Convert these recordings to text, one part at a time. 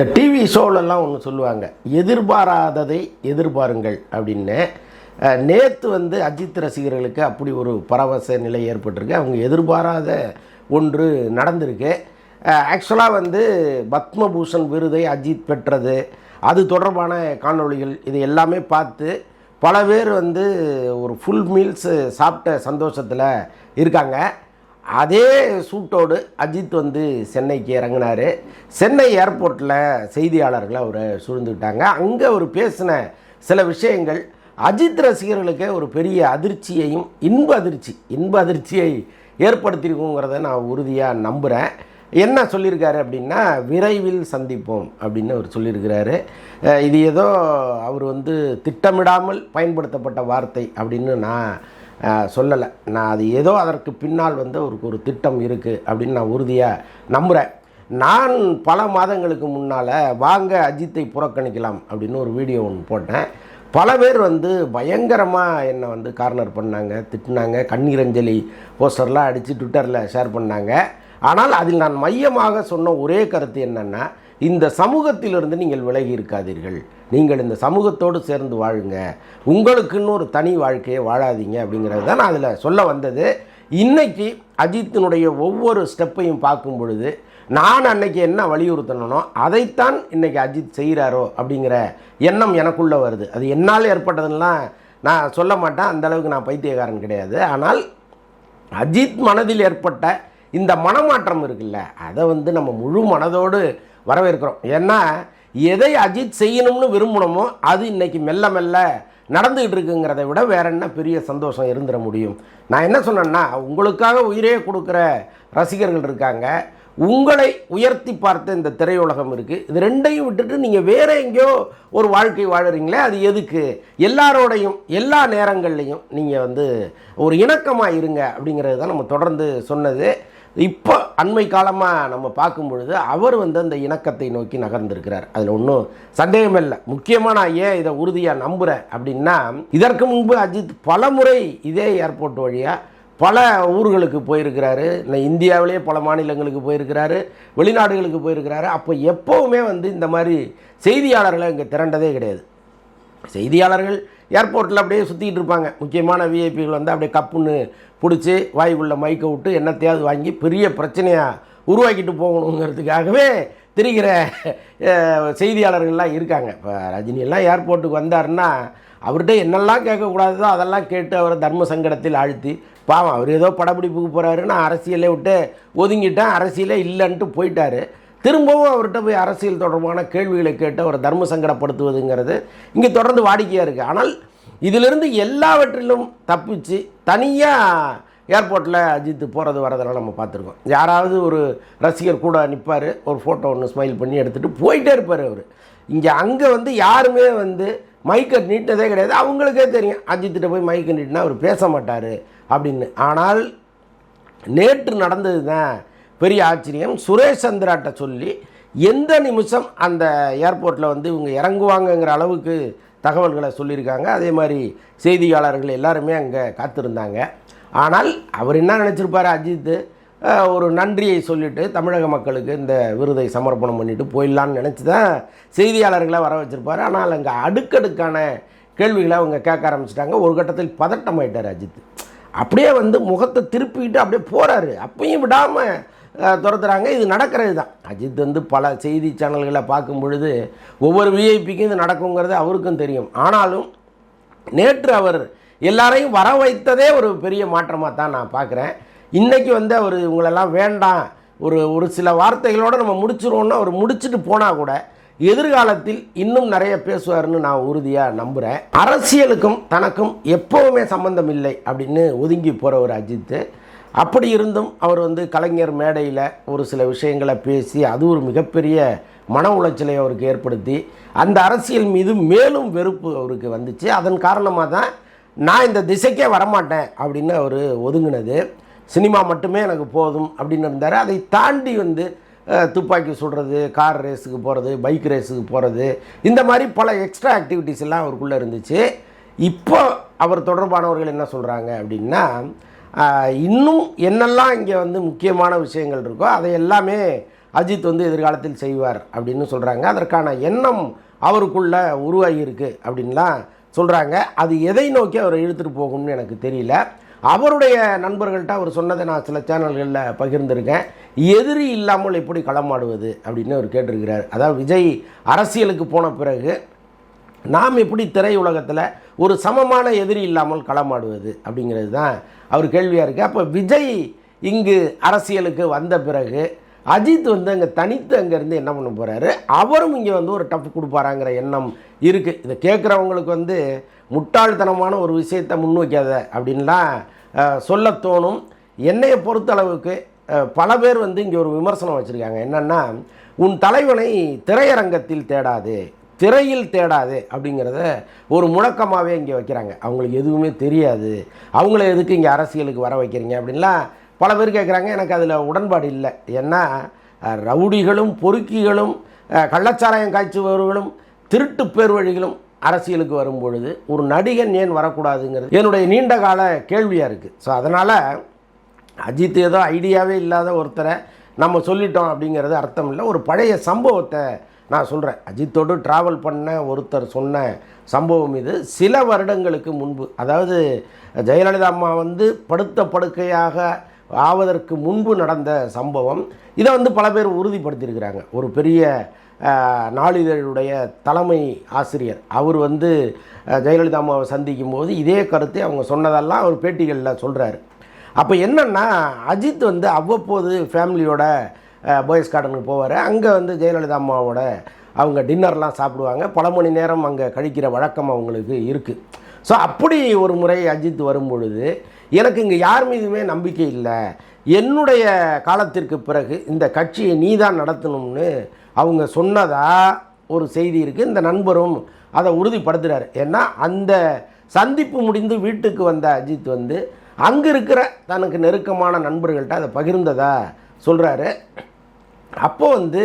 இந்த டிவி ஷோலெல்லாம் ஒன்று சொல்லுவாங்க எதிர்பாராததை எதிர்பாருங்கள் அப்படின்னு. நேற்று வந்து அஜித் ரசிகர்களுக்கு அப்படி ஒரு பரவச நிலை ஏற்பட்டிருக்கு. அவங்க எதிர்பாராத ஒன்று நடந்திருக்கு. ஆக்சுவலாக வந்து பத்மபூஷன் விருதை அஜித் பெற்றது. அது தொடர்பான காணொளிகள் இது எல்லாமே பார்த்து பல பேர் வந்து ஒரு ஃபுல் மீல்ஸு சாப்பிட்ட சந்தோஷத்தில் இருக்காங்க. அதே சூட்டோடு அஜித் வந்து சென்னைக்கு இறங்கினார். சென்னை ஏர்போர்ட்டில் செய்தியாளர்களை அவரை சூழ்ந்துக்கிட்டாங்க அங்கே அவர் பேசின சில விஷயங்கள் அஜித் ரசிகர்களுக்கே ஒரு பெரிய அதிர்ச்சியையும் இன்ப அதிர்ச்சி இன்ப அதிர்ச்சியை ஏற்படுத்தியிருக்குங்கிறத நான் உறுதியாக நம்புகிறேன் என்ன சொல்லியிருக்காரு அப்படின்னா விரைவில் சந்திப்போம் அப்படின்னு அவர் சொல்லியிருக்கிறாரு. இது ஏதோ அவர் வந்து திட்டமிடாமல் பயன்படுத்தப்பட்ட வார்த்தை அப்படின்னு நான் சொல்லலை. நான் அது ஏதோ அதற்கு பின்னால் வந்து அவருக்கு ஒரு திட்டம் இருக்குது அப்படின்னு நான் உறுதியாக நம்புகிறேன் நான் பல மாதங்களுக்கு முன்னால் வாங்க அஜித்தை புறக்கணிக்கலாம் அப்படின்னு ஒரு வீடியோ ஒன்று போட்டேன். பல பேர் வந்து பயங்கரமாக என்னை வந்து கார்னர் பண்ணாங்க திட்டினாங்க கண்ணீரஞ்சலி போஸ்டர்லாம் அடித்து ட்விட்டரில் ஷேர் பண்ணாங்க. ஆனால் அதில் நான் மையமாக சொன்ன ஒரே கருத்து என்னென்னா இந்த சமூகத்திலிருந்து நீங்கள் விலகி இருக்காதீர்கள். நீங்கள் இந்த சமூகத்தோடு சேர்ந்து வாழுங்க. உங்களுக்குன்னு ஒரு தனி வாழ்க்கையை வாழாதீங்க அப்படிங்கிறது தான் நான் அதில் சொல்ல வந்தது. இன்றைக்கி அஜித்தினுடைய ஒவ்வொரு ஸ்டெப்பையும் பார்க்கும் பொழுது நான் அன்னைக்கு என்ன வலியுறுத்தணும் அதைத்தான் இன்னைக்கு அஜித் செய்கிறாரோ அப்படிங்கிற எண்ணம் எனக்குள்ளே வருது. அது என்னால் ஏற்பட்டதுலாம் நான் சொல்ல மாட்டேன். அந்தளவுக்கு நான் பைத்தியக்காரன் கிடையாது. ஆனால் அஜித் மனதில் ஏற்பட்ட இந்த மனமாற்றம் இருக்குல்ல அதை வந்து நம்ம முழு மனதோடு வரவேற்கிறோம். ஏன்னா எதை அஜித் செய்யணும்னு விரும்பணுமோ அது இன்றைக்கி மெல்ல மெல்ல நடந்துக்கிட்டு இருக்குங்கிறத விட வேற என்ன பெரிய சந்தோஷம் இருந்துட முடியும். நான் என்ன சொன்னேன்னா உங்களுக்காக உயிரே கொடுக்குற ரசிகர்கள் இருக்காங்க. உங்களை உயர்த்தி பார்த்த இந்த திரையுலகம் இருக்குது இது ரெண்டையும் விட்டுட்டு நீங்கள் வேற எங்கேயோ ஒரு வாழ்க்கை வாழுறீங்களே அது எதுக்கு? எல்லாரோடையும் எல்லா நேரங்கள்லையும் நீங்கள் வந்து ஒரு இணக்கமாக இருங்க அப்படிங்கிறது தான் நம்ம தொடர்ந்து சொன்னது. இப்போ அண்மை காலமாக நம்ம பார்க்கும் பொழுது அவர் வந்து அந்த இணக்கத்தை நோக்கி நகர்ந்திருக்கிறார். அதில் ஒன்றும் சந்தேகம் இல்லை. முக்கியமாக நான் ஏன் இதை உறுதியாக நம்புகிறேன் அப்படின்னா இதற்கு முன்பு அஜித் பல முறை இதே ஏர்போர்ட் வழியாக பல ஊர்களுக்கு போயிருக்கிறாரு. இல்லை இந்தியாவிலேயே பல மாநிலங்களுக்கு போயிருக்கிறாரு. வெளிநாடுகளுக்கு போயிருக்கிறாரு. அப்போ எப்போவுமே வந்து இந்த மாதிரி செய்தியாளர்களை இங்கே திரண்டதே கிடையாது. செய்தியாளர்கள் ஏர்போர்ட்டில் அப்படியே சுற்றிக்கிட்டு இருப்பாங்க. முக்கியமான விஐபிகள் வந்து அப்படியே கப்புன்னு பிடிச்சி வாய்க்குள்ளே மைக்கை விட்டு என்னத்தையாவது வாங்கி பெரிய பிரச்சனையாக உருவாக்கிட்டு போகணுங்கிறதுக்காகவே திரிகிற செய்தியாளர்கள்லாம் இருக்காங்க. இப்போ ரஜினியெல்லாம் ஏர்போர்ட்டுக்கு வந்தாருன்னா அவர்கிட்ட என்னெல்லாம் கேட்கக்கூடாதோ அதெல்லாம் கேட்டு அவரை தர்ம சங்கடத்தில் ஆழ்த்தி பாவம் அவர் ஏதோ படப்பிடிப்புக்கு போகிறாரு நான் அரசியலை விட்டு ஒதுங்கிட்டேன் அரசியலே இல்லைன்ட்டு போயிட்டார். திரும்பவும் அவர்கிட்ட போய் அரசியல் தொடர்பான கேள்விகளை கேட்டு அவரை தர்ம சங்கடப்படுத்துவதுங்கிறது இங்கே தொடர்ந்து வாடிக்கையாக இருக்குது ஆனால் இதிலிருந்து எல்லாவற்றிலும் தப்பிச்சு தனியாக ஏர்போர்ட்டில் அஜித் போகிறது வரதெல்லாம் நம்ம பார்த்துருக்கோம். யாராவது ஒரு ரசிகர் கூட நிற்பார் ஒரு ஃபோட்டோ ஒன்று ஸ்மைல் பண்ணி எடுத்துகிட்டு போயிட்டே இருப்பார் அவர். இங்கே அங்கே வந்து யாருமே வந்து மைக்கை நீட்டினதே கிடையாது. அவங்களுக்கே தெரியும். அஜித்திட்ட போய் மைக்கை நீட்டினா அவர் பேச மாட்டார் அப்படின்னு. ஆனால் நேற்று நடந்தது தான் பெரிய ஆச்சரியம். சுரேஷ் சந்திராட்ட சொல்லி எந்த நிமிஷம் அந்த ஏர்போர்ட்டில் வந்து இவங்க இறங்குவாங்கங்கிற அளவுக்கு தகவல்களை சொல்லியிருக்காங்க. அதே மாதிரி செய்தியாளர்கள் எல்லாருமே அங்கே காத்திருந்தாங்க. ஆனால் அவர் என்ன நினச்சிருப்பார் அஜித்? ஒரு நன்றியை சொல்லிவிட்டு தமிழக மக்களுக்கு இந்த விருதை சமர்ப்பணம் பண்ணிவிட்டு போயிடலான்னு நினச்சி தான் செய்தியாளர்களை வர வச்சுருப்பார். ஆனால் அங்கே அடுக்கடுக்கான கேள்விகளை அவங்க கேட்க ஆரம்பிச்சிட்டாங்க. ஒரு கட்டத்தில் பதட்டமாயிட்டார் அஜித். அப்படியே வந்து முகத்தை திருப்பிக்கிட்டு அப்படியே போகிறாரு அப்பயும் விடாமல் துரத்துகிறாங்க இது நடக்கிறது தான். அஜித் வந்து பல செய்தி சேனல்களை பார்க்கும் பொழுது ஒவ்வொரு விஐபிக்கும் இது நடக்குங்கிறது அவருக்கும் தெரியும். ஆனாலும் நேற்று அவர் எல்லாரையும் வர வைத்ததே ஒரு பெரிய மாற்றமாக தான் நான் பார்க்குறேன். இன்றைக்கி வந்து அவர் இவங்களெல்லாம் வேண்டாம். ஒரு ஒரு சில வார்த்தைகளோடு நம்ம முடிச்சிருவோம்னா அவர் முடிச்சுட்டு போனால் கூட எதிர்காலத்தில் இன்னும் நிறைய பேசுவார்னு நான் உறுதியாக நம்புகிறேன் அரசியலுக்கும் தனக்கும் எப்போவுமே சம்மந்தம் இல்லை அப்படின்னு ஒதுங்கி போகிற ஒரு அஜித்து. அப்படி இருந்தும் அவர் வந்து கலைஞர் மேடையில் ஒரு சில விஷயங்களை பேசி அது ஒரு மிகப்பெரிய மன உளைச்சலை அவருக்கு ஏற்படுத்தி அந்த அரசியல் மீது மேலும் வெறுப்பு அவருக்கு வந்துச்சு. அதன் காரணமாக தான் நான் இந்த திசைக்கே வரமாட்டேன் அப்படின்னு அவர் ஒதுங்கினது. சினிமா மட்டுமே எனக்கு போதும் அப்படின்னு இருந்தார். அதை தாண்டி வந்து துப்பாக்கி சுடுறது கார் ரேஸுக்கு போகிறது பைக் ரேஸுக்கு போகிறது இந்த மாதிரி பல எக்ஸ்ட்ரா ஆக்டிவிட்டீஸ் எல்லாம் அவருக்குள்ளே இருந்துச்சு. இப்போ அவர் தொடர்பானவர்கள் என்ன சொல்கிறாங்க அப்படின்னா இன்னும் என்னெல்லாம் இங்கே வந்து முக்கியமான விஷயங்கள் இருக்கோ அதை எல்லாமே அஜித் வந்து எதிர்காலத்தில் செய்வார் அப்படின்னு சொல்கிறாங்க அதற்கான எண்ணம் அவருக்குள்ள உருவாகியிருக்கு அப்படின்லாம் சொல்கிறாங்க அது எதை நோக்கி அவர் இழுத்துட்டு போகும்னு எனக்கு தெரியல. அவருடைய நண்பர்கள்ட்ட அவர் சொன்னதை நான் சில சேனல்களில் பகிர்ந்திருக்கேன். எதிரி இல்லாமல் எப்படி களமாடுவது அப்படின்னு அவர் கேட்டிருக்கிறார். அதாவது விஜய் அரசியலுக்கு போன பிறகு நாம் எப்படி திரையுலகத்தில் ஒரு சமமான எதிரி இல்லாமல் களமாடுவது அப்படிங்கிறது தான் அவர் கேள்வியாக இருக்குது அப்போ விஜய் இங்கு அரசியலுக்கு வந்த பிறகு அஜித் வந்து அங்கே தனித்து அங்கேருந்து என்ன பண்ண போகிறாரு அவரும் இங்கே வந்து ஒரு டஃப் கொடுப்பாராங்கிற எண்ணம் இருக்குது இதை கேட்குறவங்களுக்கு வந்து முட்டாள்தனமான ஒரு விஷயத்தை முன்வைக்காத அப்படின்லாம் சொல்ல தோணும். என்னையை பொறுத்தளவுக்கு பல பேர் வந்து இங்கே ஒரு விமர்சனம் வச்சுருக்காங்க. என்னென்னா உன் தலைவனை திரையரங்கத்தில் தேடாது. திரையில் தேடாது அப்படிங்கிறத ஒரு முழக்கமாகவே இங்கே வைக்கிறாங்க. அவங்களுக்கு எதுவுமே தெரியாது. அவங்கள எதுக்கு இங்கே அரசியலுக்கு வர வைக்கிறீங்க அப்படின்லாம் பல பேர் கேட்குறாங்க. எனக்கு அதில் உடன்பாடு இல்லை. ஏன்னா ரவுடிகளும் பொறுக்கிகளும் கள்ளச்சாராயம் காய்ச்சுபவர்களும் திருட்டு பேர் வழிகளும் அரசியலுக்கு வரும் பொழுது ஒரு நடிகன் ஏன் வரக்கூடாதுங்கிறது என்னுடைய நீண்ட கால கேள்வியாக இருக்குது ஸோ அதனால் அஜித் ஏதோ ஐடியாவே இல்லாத ஒருத்தரை நம்ம சொல்லிட்டோம் அப்படிங்கிறது அர்த்தம் இல்லை. ஒரு பழைய சம்பவத்தை நான் சொல்கிறேன் அஜித்தோடு ட்ராவல் பண்ண ஒருத்தர் சொன்ன சம்பவம் இது. சில வருடங்களுக்கு முன்பு அதாவது ஜெயலலிதா அம்மா வந்து படுத்த படுக்கையாக ஆவதற்கு முன்பு நடந்த சம்பவம். இதை வந்து பல பேர் உறுதிப்படுத்தியிருக்கிறாங்க. ஒரு பெரிய நாளிதழுடைய தலைமை ஆசிரியர். அவர் வந்து ஜெயலலிதா அம்மாவை சந்திக்கும் போது இதே கருத்தை அவங்க சொன்னதெல்லாம் அவர் பேட்டிகளில் சொல்கிறாரு அப்போ என்னென்னா அஜித் வந்து அவ்வப்போது ஃபேமிலியோட பாய்ஸ் கார்டனுக்கு போவார். அங்கே வந்து ஜெயலலிதா அம்மாவோட அவங்க டின்னர்லாம் சாப்பிடுவாங்க. பல மணி நேரம் அங்கே கழிக்கிற வழக்கம் அவங்களுக்கு இருக்குது ஸோ அப்படி ஒரு முறை அஜித் வரும் பொழுது எனக்கு இங்கே யார் மீதுமே நம்பிக்கை இல்லை. என்னுடைய காலத்திற்கு பிறகு இந்த கட்சியை நீ தான் நடத்தணும்னு அவங்க சொன்னதா ஒரு செய்தி இருக்குது இந்த நண்பரும் அதை உறுதிப்படுத்துகிறார் ஏன்னா அந்த சந்திப்பு முடிந்து வீட்டுக்கு வந்த அஜித் வந்து அங்கே இருக்கிற தனக்கு நெருக்கமான நண்பர்கள்ட்ட அதை பகிர்ந்ததா சொல்கிறாரு அப்போது வந்து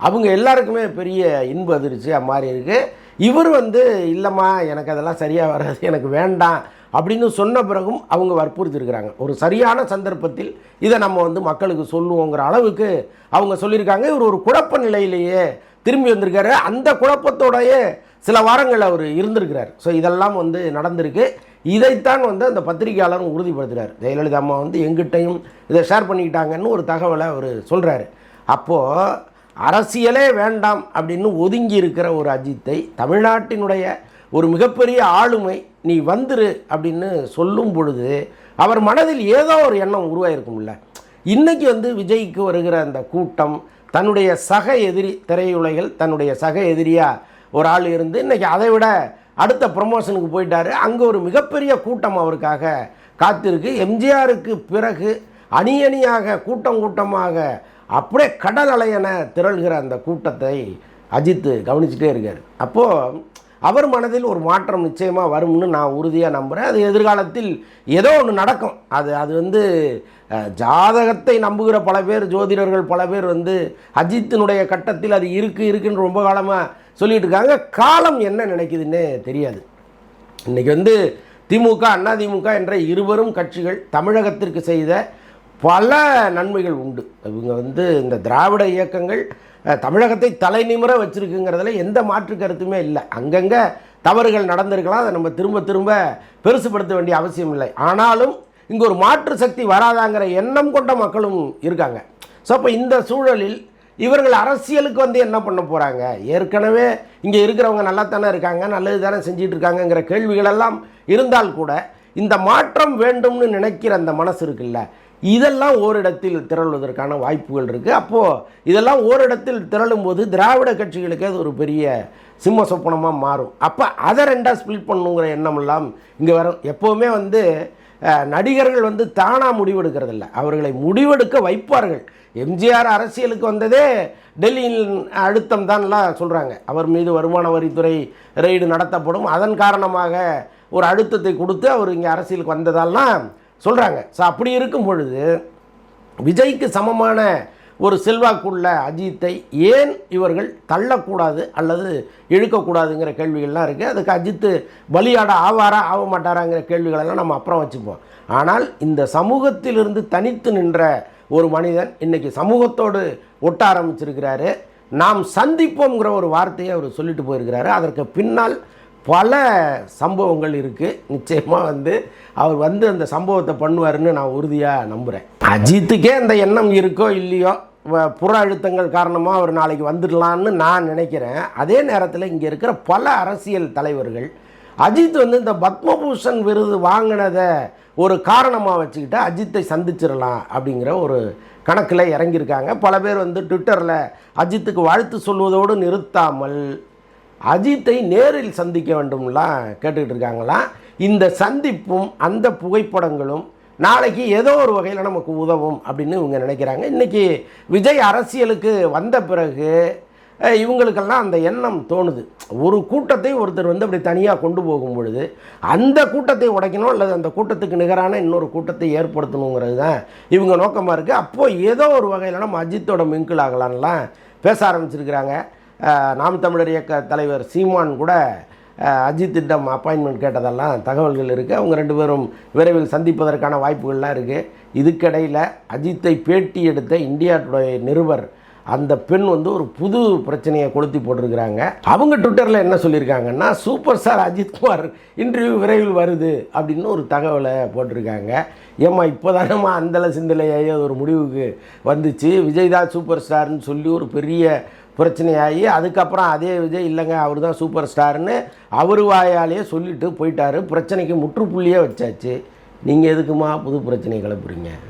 அவங்க எல்லாருக்குமே பெரிய இன்ப அதிர்ச்சியாக மாறி இருக்குது இவர் வந்து இல்லைம்மா எனக்கு அதெல்லாம் சரியாக வராது எனக்கு வேண்டாம் அப்படின்னு சொன்ன பிறகும் அவங்க வற்புறுத்திருக்கிறாங்க. ஒரு சரியான சந்தர்ப்பத்தில் இதை நம்ம வந்து மக்களுக்கு சொல்லுவோங்கிற அளவுக்கு அவங்க சொல்லியிருக்காங்க. இவர் ஒரு குழப்ப நிலையிலேயே திரும்பி வந்திருக்காரு. அந்த குழப்பத்தோடையே சில வாரங்கள் அவர் இருந்திருக்கிறார். ஸோ இதெல்லாம் வந்து நடந்திருக்கு. இதைத்தான் வந்து அந்த பத்திரிகையாளரும் உறுதிப்படுத்துகிறார் ஜெயலலிதா அம்மா வந்து எங்கிட்டையும் இதை ஷேர் பண்ணிக்கிட்டாங்கன்னு ஒரு தகவலை அவர் சொல்கிறாரு அப்போது அரசியலே வேண்டாம் அப்படின்னு ஒதுங்கி இருக்கிற ஒரு அஜித்தை தமிழ்நாட்டினுடைய ஒரு மிகப்பெரிய ஆளுமை நீ வந்துரு அப்படின்னு சொல்லும் பொழுது அவர் மனதில் ஏதோ ஒரு எண்ணம் உருவாயிருக்கும்ல. இன்றைக்கி வந்து விஜய்க்கு வருகிற அந்த கூட்டம் தன்னுடைய சக எதிரி திரையுலகில் தன்னுடைய சக எதிரியாக ஒரு ஆள் இருந்து இன்றைக்கி அதை விட அடுத்த ப்ரமோஷனுக்கு போயிட்டார். அங்கே ஒரு மிகப்பெரிய கூட்டம் அவருக்காக காத்திருக்கு. எம்ஜிஆருக்கு பிறகு அணி அணியாக கூட்டம் கூட்டமாக அப்படியே கடல் அலையென திரள்கிற அந்த கூட்டத்தை அஜித் கவனிச்சுட்டே இருக்கார். அப்போது அவர் மனதில் ஒரு மாற்றம் நிச்சயமாக வரும்னு நான் உறுதியாக நம்புகிறேன் அது எதிர்காலத்தில் ஏதோ ஒன்று நடக்கும். அது அது வந்து ஜாதகத்தை நம்புகிற பல பேர் ஜோதிடர்கள் பல பேர் வந்து அஜித்தினுடைய கட்டத்தில் அது இருக்குது இருக்குன்னு ரொம்ப காலமாக சொல்லிட்டு இருக்காங்க. காலம் என்ன நினைக்குதுன்னே தெரியாது. இன்றைக்கி வந்து திமுக அண்ணா திமுக என்ற இருவரும் கட்சிகள் தமிழகத்திற்கு செய்த பல நன்மைகள் உண்டு. இவங்க வந்து இந்த திராவிட இயக்கங்கள் தமிழகத்தை தலைநிமிர வச்சுருக்குங்கிறதுல எந்த மாற்று கருத்துமே இல்லை. அங்கங்கே தவறுகள் நடந்திருக்கலாம் அதை நம்ம திரும்ப திரும்ப பெருசுப்படுத்த வேண்டிய அவசியம் இல்லை. ஆனாலும் இங்கே ஒரு மாற்று சக்தி வராதாங்கிற எண்ணம் கொண்ட மக்களும் இருக்காங்க. ஸோ அப்போ இந்த சூழலில் இவர்கள் அரசியலுக்கு வந்து என்ன பண்ண போகிறாங்க ஏற்கனவே இங்கே இருக்கிறவங்க நல்லா தானே இருக்காங்க நல்லது தானே செஞ்சிட்ருக்காங்கங்கிற கேள்விகளெல்லாம் இருந்தால் கூட இந்த மாற்றம் வேண்டும்னு நினைக்கிற அந்த மனசு இருக்குல்ல இதெல்லாம் ஓரிடத்தில் திரளுவதற்கான வாய்ப்புகள் இருக்குது அப்போது இதெல்லாம் ஓரிடத்தில் திரளும் போது திராவிட கட்சிகளுக்கு அது ஒரு பெரிய சிம்ம சொப்பனமாக மாறும். அப்போ அதை ரெண்டாக ஸ்பிளிட் பண்ணுங்கிற எண்ணமெல்லாம் இங்கே வரும். எப்போவுமே வந்து நடிகர்கள் வந்து தானாக முடிவெடுக்கிறதில்ல. அவர்களை முடிவெடுக்க வைப்பார்கள். எம்ஜிஆர் அரசியலுக்கு வந்ததே டெல்லியில் அழுத்தம் தான்லாம் சொல்கிறாங்க அவர் மீது வருமான வரித்துறை ரெய்டு நடத்தப்படும். அதன் காரணமாக ஒரு அழுத்தத்தை கொடுத்து அவர் இங்கே அரசியலுக்கு வந்ததாலாம் சொல்கிறாங்க ஸோ அப்படி இருக்கும் பொழுது விஜய்க்கு சமமான ஒரு செல்வாக்குள்ள அஜித்தை ஏன் இவர்கள் தள்ளக்கூடாது அல்லது இழுக்கக்கூடாதுங்கிற கேள்விகள்லாம் இருக்குது அதுக்கு அஜித்து பலியாட ஆவாரா ஆக மாட்டாராங்கிற கேள்விகளெல்லாம் நம்ம அப்புறம் வச்சுப்போம். ஆனால் இந்த சமூகத்திலிருந்து தனித்து நின்ற ஒரு மனிதன் இன்றைக்கி சமூகத்தோடு ஒட்ட ஆரம்பிச்சிருக்கிறாரு. நாம் சந்திப்போங்கிற ஒரு வார்த்தையை அவர் சொல்லிட்டு போயிருக்கிறாரு. அதற்கு பின்னால் பல சம்பவங்கள் இருக்குது நிச்சயமாக வந்து அவர் வந்து அந்த சம்பவத்தை பண்ணுவாருன்னு நான் உறுதியாக நம்புகிறேன் அஜித்துக்கே அந்த எண்ணம் இருக்கோ இல்லையோ வ- புற அழுத்தங்கள் காரணமாக அவர் நாளைக்கு வந்துடலான்னு நான் நினைக்கிறேன். அதே நேரத்தில் இங்கே இருக்கிற பல அரசியல் தலைவர்கள் அஜித் வந்து இந்த பத்மபூஷன் விருது வாங்கினதை ஒரு காரணமாக வச்சுக்கிட்டு அஜித்தை சந்திச்சிடலாம் அப்படிங்கிற ஒரு கணக்கில் இறங்கியிருக்காங்க. பல பேர் வந்து ட்விட்டரில் அஜித்துக்கு வாழ்த்து சொல்வதோடு நிறுத்தாமல் அஜித்தை நேரில் சந்திக்க வேண்டும்லாம் கேட்டுக்கிட்டு இருக்காங்களாம் இந்த சந்திப்பும் அந்த புகைப்படங்களும் நாளைக்கு ஏதோ ஒரு வகையில் நமக்கு உதவும் அப்படின்னு இவங்க நினைக்கிறாங்க. இன்றைக்கி விஜய் அரசியலுக்கு வந்த பிறகு இவங்களுக்கெல்லாம் அந்த எண்ணம் தோணுது. ஒரு கூட்டத்தை ஒருத்தர் வந்து அப்படி தனியாக கொண்டு போகும் பொழுது அந்த கூட்டத்தை உடைக்கணும் அல்லது அந்த கூட்டத்துக்கு நிகரான இன்னொரு கூட்டத்தை ஏற்படுத்தணுங்கிறது தான் இவங்க நோக்கமாக இருக்குது அப்போது ஏதோ ஒரு வகையில் நம்ம அஜித்தோட மிங்கிள் ஆகலான்லாம் பேச ஆரம்பிச்சிருக்கிறாங்க. நாம் தமிழர் இயக்க தலைவர் சீமான் கூட அஜித்திடம் அப்பாயின்மெண்ட் கேட்டதெல்லாம் தகவல்கள் இருக்குது அவங்க ரெண்டு பேரும் விரைவில் சந்திப்பதற்கான வாய்ப்புகள்லாம் இருக்குது இதுக்கிடையில் அஜித்தை பேட்டி எடுத்த இந்தியா டுடே நிருபர் அந்த பெண் வந்து ஒரு புது பிரச்சனையை கொளுத்தி போட்டிருக்கிறாங்க. அவங்க ட்விட்டரில் என்ன சொல்லியிருக்காங்கன்னா சூப்பர் ஸ்டார் அஜித்குமார் இன்டர்வியூ விரைவில் வருது அப்படின்னு ஒரு தகவலை போட்டிருக்காங்க. ஏம்மா இப்போ தானேம்மா அந்தல சிந்தலையே ஒரு முடிவுக்கு வந்துச்சு. விஜய் தான் சூப்பர் ஸ்டார்னு சொல்லி ஒரு பெரிய பிரச்சனையாகி அதுக்கப்புறம் அதே விஜய் இல்லைங்க அவர் தான் சூப்பர் ஸ்டார்னு அவர் வாயாலேயே சொல்லிட்டு போயிட்டார். பிரச்சனைக்கு முற்றுப்புள்ளியே வச்சாச்சு. நீங்கள் எதுக்குமா புது பிரச்சனை கிளப்புறீங்க